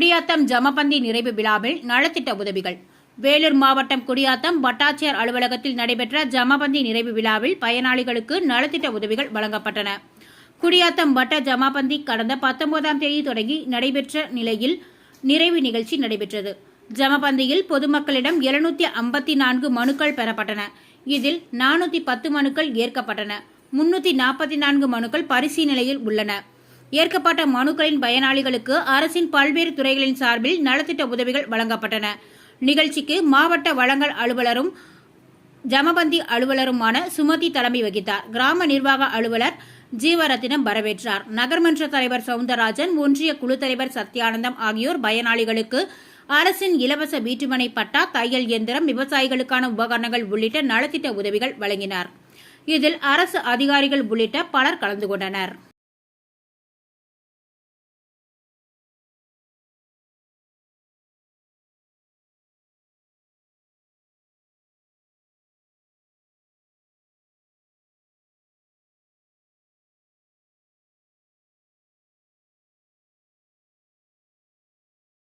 குடியாத்தம் ஜமபந்தி நிறைவு விழாவில் நலத்திட்ட உதவிகள். வேலூர் மாவட்டம் குடியாத்தம் வட்டாட்சியர் அலுவலகத்தில் நடைபெற்ற ஜமபந்தி நிறைவு விழாவில் பயனாளிகளுக்கு நலத்திட்ட உதவிகள் வழங்கப்பட்டன. குடியாத்தம் வட்ட ஜமாபந்தி கடந்த பத்தொன்பதாம் தேதி தொடங்கி நடைபெற்ற நிலையில் நிறைவு நிகழ்ச்சி நடைபெற்றது. ஜமபந்தியில் பொதுமக்களிடம் எழுநூத்தி ஐம்பத்தி நான்கு மனுக்கள் பெறப்பட்டன. இதில் நானூத்தி பத்து மனுக்கள் ஏற்கப்பட்டன. முன்னூத்தி நாற்பத்தி நான்கு மனுக்கள் பரிசீலனையில் உள்ளன. ஏற்கப்பட்ட மனுக்களின் பயனாளிகளுக்கு அரசின் பல்வேறு துறைகளின் சார்பில் நலத்திட்ட உதவிகள் வழங்கப்பட்டன. நிகழ்ச்சிக்கு மாவட்ட வழங்கல் அலுவலரும் ஜமபந்தி அலுவலருமான சுமதி தலைமை வகித்தார். கிராம நிர்வாக அலுவலர் ஜீவரத்தினம் வரவேற்றார். நகர்மன்ற தலைவர் சவுந்தரராஜன் ஒன்றிய குழு தலைவர் சத்யானந்தம் ஆகியோர் பயனாளிகளுக்கு அரசின் இலவச வீட்டுமனை பட்டா தையல் இயந்திரம் விவசாயிகளுக்கான உபகரணங்கள் உள்ளிட்ட நலத்திட்ட உதவிகள் வழங்கினார். இதில் அரசு அதிகாரிகள் உள்ளிட்ட பலர் கலந்து கொண்டனர்.